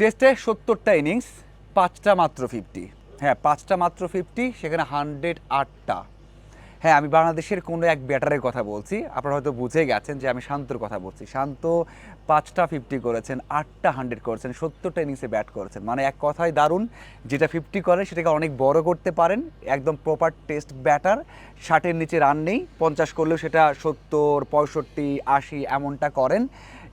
টেস্টে সত্তরটা ইনিংস, পাঁচটা মাত্র ফিফটি। হ্যাঁ পাঁচটা মাত্র ফিফটি, সেখানে হান্ড্রেড আটটা। হ্যাঁ আমি বাংলাদেশের কোনো এক ব্যাটারের কথা বলছি। আপনারা হয়তো বুঝে গেছেন যে আমি শান্তর কথা বলছি। শান্ত পাঁচটা ফিফটি করেছেন, আটটা হান্ড্রেড করেছেন, সত্তরটা ইনিংসে ব্যাট করেছেন। মানে এক কথায় দারুণ, যেটা ফিফটি করে সেটাকে অনেক বড় করতে পারেন। একদম প্রপার টেস্ট ব্যাটার ষাটের নিচে রান নেই, পঞ্চাশ করলেও সেটা সত্তর, পঁয়ষট্টি, আশি, এমনটা করেন।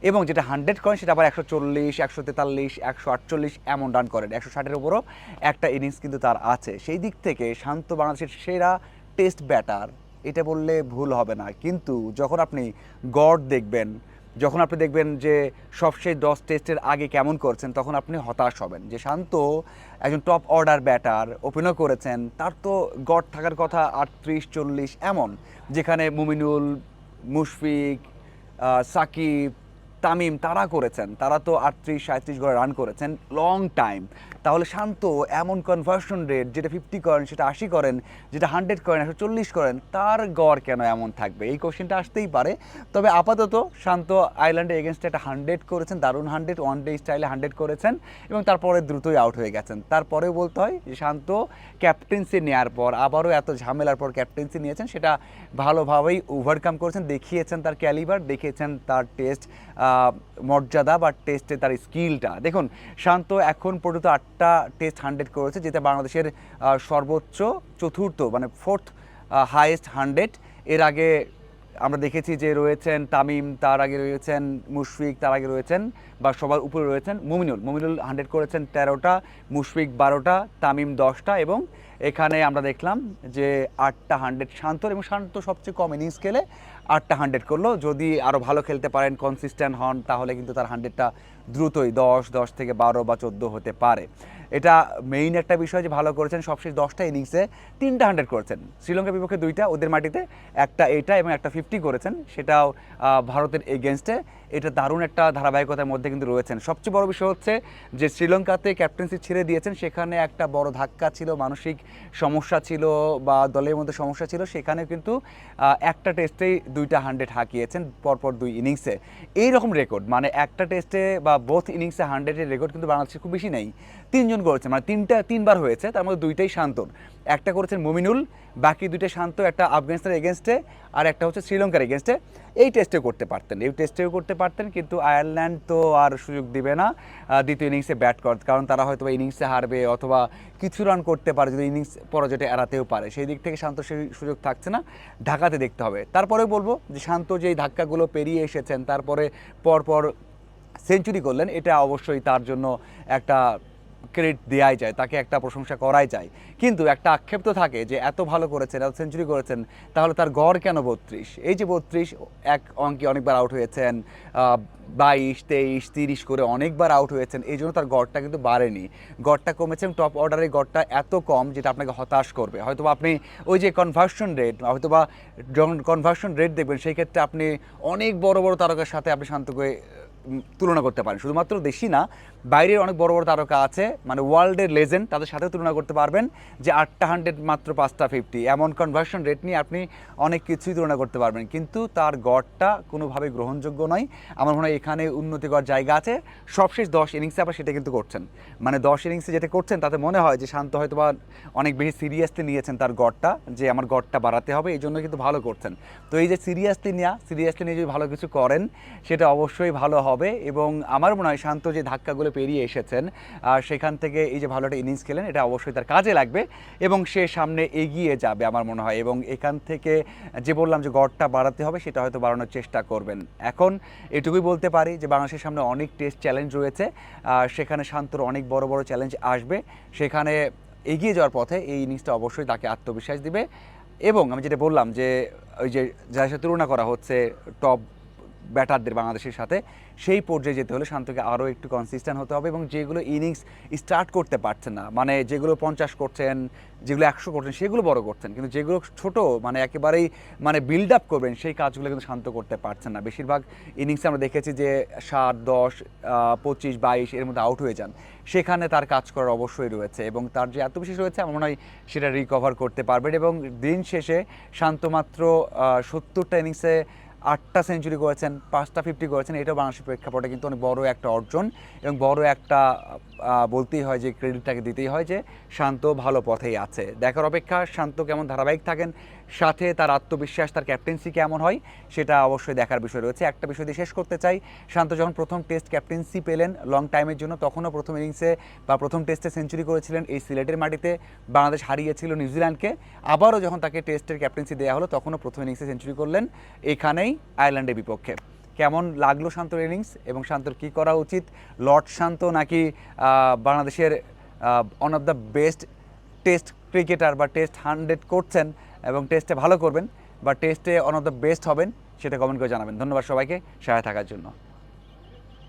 এবং যেটা হান্ড্রেড করেন সেটা আবার একশো চল্লিশ, একশো তেতাল্লিশ, একশো আটচল্লিশ এমন রান করেন একশো ষাটের উপরও একটা ইনিংস কিন্তু তার আছে। সেই দিক থেকে শান্ত বাংলাদেশের সেরা টেস্ট ব্যাটার এটা বললে ভুল হবে না। কিন্তু যখন আপনি গড় দেখবেন, যখন আপনি দেখবেন যে সবশেষ দশ টেস্টের আগে কেমন করছেন, তখন আপনি হতাশ হবেন। যে শান্ত একজন টপ অর্ডার ব্যাটার ওপেনও করেছেন, তার তো গড় থাকার কথা আটত্রিশ, চল্লিশ এমন। যেখানে মুমিনুল, মুশফিক সাকিব তামিম, তারা করেছেন। তারা তো আটত্রিশ সাঁত্রিশ গড়ে রান করেছেন লং টাইম তাহলে শান্ত, এমন কনভার্সন রেট যেটা ফিফটি করেন, সেটা আশি করেন, যেটা হান্ড্রেড করেন, একশো চল্লিশ করেন, তার গড় কেন এমন থাকবে? এই কোশ্চেনটা আসতেই পারে। তবে আপাতত শান্ত আইল্যান্ডে এগেনস্টে একটা হান্ড্রেড করেছেন, দারুণ হান্ড্রেড ওয়ান ডে স্টাইলে হান্ড্রেড করেছেন, এবং তারপরে দ্রুতই আউট হয়ে গেছেন। তারপরেও বলতে হয় যে শান্ত ক্যাপ্টেন্সি নেওয়ার পর, আবারও এত ঝামেলার পর ক্যাপ্টেন্সি নিয়েছেন, সেটা ভালোভাবেই ওভারকাম করেছেন, দেখিয়েছেন তার ক্যালিবার দেখিয়েছেন তার টেস্ট মর্যাদা বা টেস্টে তার স্কিলটা দেখুন, শান্ত এখন পর্যন্ত আটটা টেস্ট হান্ড্রেড করেছে, যেটা বাংলাদেশের সর্বোচ্চ, চতুর্থ মানে ফোর্থ হাইয়েস্ট হান্ড্রেড এর আগে আমরা দেখেছি যে রয়েছেন তামিম, তার আগে রয়েছেন মুশফিক, তার আগে রয়েছেন বা সবার উপরে রয়েছেন মুমিনুল। মুমিনুল হান্ড্রেড করেছেন তেরোটা, মুশফিক বারোটা, তামিম দশটা এবং এখানে আমরা দেখলাম যে আটটা হান্ড্রেড শান্তর এবং শান্ত সবচেয়ে কম ইনিংস খেলে আটটা হান্ড্রেড করল। যদি আরও ভালো খেলতে পারেন কনসিস্টেন্ট হন, তাহলে কিন্তু তার হান্ড্রেডটা দ্রুতই দশ দশ থেকে বারো বা চোদ্দ হতে পারে। এটা মেইন একটা বিষয় যে ভালো করেছেন, সবশেষ দশটা ইনিংসে তিনটা হান্ড্রেড করেছেন। শ্রীলঙ্কার বিপক্ষে দুইটা, ওদের মাটিতে একটা এটা এবং একটা ফিফটি করেছেন। সেটাও ভারতের এগেনস্টে এটা দারুণ একটা ধারাবাহিকতার মধ্যে কিন্তু রয়েছেন। সবচেয়ে বড় বিষয় হচ্ছে যে শ্রীলঙ্কাতে ক্যাপ্টেন্সি ছেড়ে দিয়েছেন, সেখানে একটা বড় ধাক্কা ছিল, মানসিক সমস্যা ছিল বা দলের মধ্যে সমস্যা ছিল, সেখানে কিন্তু একটা টেস্টেই দুইটা হান্ড্রেড হাঁকিয়েছেন পরপর দুই ইনিংসে এই রকম রেকর্ড মানে একটা টেস্টে বা বোথ ইনিংসে হান্ড্রেডের রেকর্ড কিন্তু বাংলাদেশে খুব বেশি নেই। তিনজন করেছে মানে তিনটা, তিনবার হয়েছে, তার মধ্যে দুইটাই শান্তর একটা করেছেন মুমিনুল, বাকি দুইটা শান্ত, একটা আফগানিস্তানের এগেনস্টে আর একটা হচ্ছে শ্রীলঙ্কার এগেনস্টে এই টেস্টে করতে পারতেন, এই টেস্টেও করতে পারতেন, কিন্তু আয়ারল্যান্ড তো আর সুযোগ দিবে না দ্বিতীয় ইনিংসে ব্যাট করতে কারণ তারা হয়তো ইনিংসে হারবে, অথবা কিছু রান করতে পারে, যদি ইনিংস পরাজয়টা এড়াতেও পারে। সেই দিক থেকে শান্ত সেই সুযোগ থাকছে না, ঢাকাতে দেখতে হবে। তারপরে বলব যে শান্ত যেই ধাক্কাগুলো পেরিয়ে এসেছেন, তারপরে পরপর সেঞ্চুরি করলেন, এটা অবশ্যই তার জন্য একটা ক্রেডিট দেওয়াই যায় তাকে একটা প্রশংসা করাই যায়। কিন্তু একটা আক্ষেপ তো থাকে যে এত ভালো করেছেন এত সেঞ্চুরি করেছেন তাহলে তার গড় কেন বত্রিশ? এই যে বত্রিশ এক অঙ্কে অনেকবার আউট হয়েছেন বাইশ তেইশ তিরিশ করে অনেকবার আউট হয়েছেন এই জন্য তার গড়টা কিন্তু বাড়েনি। গড়টা কমেছে টপ অর্ডারের গড়টা এত কম যেটা আপনাকে হতাশ করবে। হয়তো আপনি ওই যে কনভার্সন রেট হয়তো বা যখন কনভার্সন রেট দেখবেন সেই ক্ষেত্রে আপনি অনেক বড় বড় তারকার সাথে আপনি শান্তকে উম, তুলনা করতে পারেন। শুধুমাত্র দেশি না, বাইরের অনেক বড় বড় তারকা আছে মানে ওয়ার্ল্ডের লেজেন্ড তাদের সাথেও তুলনা করতে পারবেন যে আটটা হান্ড্রেড মাত্র পাঁচটা ফিফটি এমন কনভার্সন রেট নিয়ে আপনি অনেক কিছুই তুলনা করতে পারবেন। কিন্তু তার গড়টা কোনোভাবে গ্রহণযোগ্য নয়। আমার মনে হয় এখানে উন্নতিকর জায়গা আছে। সবশেষ দশ ইনিংসে আবার সেটা কিন্তু করছেন। মানে দশ ইনিংসে যেটা করছেন, তাতে মনে হয় যে শান্ত হয়তো বা অনেক বেশি সিরিয়াসলি নিয়েছেন তার গড়টা, যে আমার গড়টা বাড়াতে হবে, এই জন্য কিন্তু ভালো করছেন। তো এই যে সিরিয়াসলি নেওয়া সিরিয়াসলি নিয়ে যদি ভালো কিছু করেন, সেটা অবশ্যই ভালো হবে। এবং আমার মনে হয় শান্ত যে ধাক্কাগুলো পেরিয়ে এসেছেন, আর সেখান থেকে এই যে ভালো একটা ইনিংস খেলেন, এটা অবশ্যই তার কাজে লাগবে এবং সে সামনে এগিয়ে যাবে আমার মনে হয় এবং এখান থেকে যে বললাম যে গড়টা বাড়াতে হবে, সেটা হয়তো বাড়ানোর চেষ্টা করবেন। এখন এটুকুই বলতে পারি যে বাংলাদেশের সামনে অনেক টেস্ট চ্যালেঞ্জ রয়েছে, আর সেখানে শান্তর অনেক বড় বড় চ্যালেঞ্জ আসবে। সেখানে এগিয়ে যাওয়ার পথে এই ইনিংসটা অবশ্যই তাকে আত্মবিশ্বাস দিবে এবং আমি যেটা বললাম যে ওই যে যার সাথে তুলনা করা হচ্ছে টপ ব্যাটারদের বাংলাদেশের সাথে, সেই পর্যায়ে যেতে হলে শান্তকে আরও একটু কনসিস্টেন্ট হতে হবে এবং যেগুলো ইনিংস স্টার্ট করতে পারছেন না মানে যেগুলো পঞ্চাশ করছেন, যেগুলো একশো করছেন, সেগুলো বড় করছেন, কিন্তু যেগুলো ছোট মানে একেবারেই মানে বিল্ড আপ করবেন, সেই কাজগুলো কিন্তু শান্ত করতে পারছেন না। বেশিরভাগ ইনিংসে আমরা দেখেছি যে সাত, দশ পঁচিশ, বাইশ, এর মধ্যে আউট হয়ে যান। সেখানে তার কাজ করার অবশ্যই রয়েছে এবং তার যে আত্মবিশ্বাস রয়েছে, আমার মনে হয় সেটা রিকভার করতে পারবেন এবং দিন শেষে শান্ত মাত্র সত্তরটা ইনিংসে আটটা সেঞ্চুরি করেছেন, পাঁচটা ফিফটি করেছেন, এটাও বাংলাদেশের প্রেক্ষাপটে কিন্তু অনেক বড় একটা অর্জন এবং বড় একটা বলতেই হয় যে ক্রেডিটটাকে দিতেই হয় যে শান্ত ভালো পথেই আছে। দেখার অপেক্ষা, শান্ত কেমন ধারাবাহিক থাকেন, সাথে তার আত্মবিশ্বাস, তার ক্যাপ্টেন্সি কেমন হয়, সেটা অবশ্যই দেখার বিষয় রয়েছে। একটা বিষয় দিয়ে শেষ করতে চাই, শান্ত যখন প্রথম টেস্ট ক্যাপ্টেন্সি পেলেন লং টাইমের জন্য, তখনও প্রথম ইনিংসে বা প্রথম টেস্টে সেঞ্চুরি করেছিলেন এই সিলেটের মাটিতে, বাংলাদেশ হারিয়েছিল নিউজিল্যান্ডকে আবারও যখন তাকে টেস্টের ক্যাপ্টেন্সি দেওয়া হলো, তখনও প্রথম ইনিংসে সেঞ্চুরি করলেন, এখানেই আয়ারল্যান্ডের বিপক্ষে। কেমন লাগল শান্তর ইনিংস এবং শান্তর কী করা উচিত? লর্ড শান্ত নাকি বাংলাদেশের one of the best test cricketer বা টেস্ট হান্ড্রেড করছেন এবং টেস্টে ভালো করবেন বা টেস্টে ওয়ান অফ দ্য বেস্ট হবেন সেটা কমেন্ট করে জানাবেন। ধন্যবাদ সবাইকে সহায় থাকার জন্য।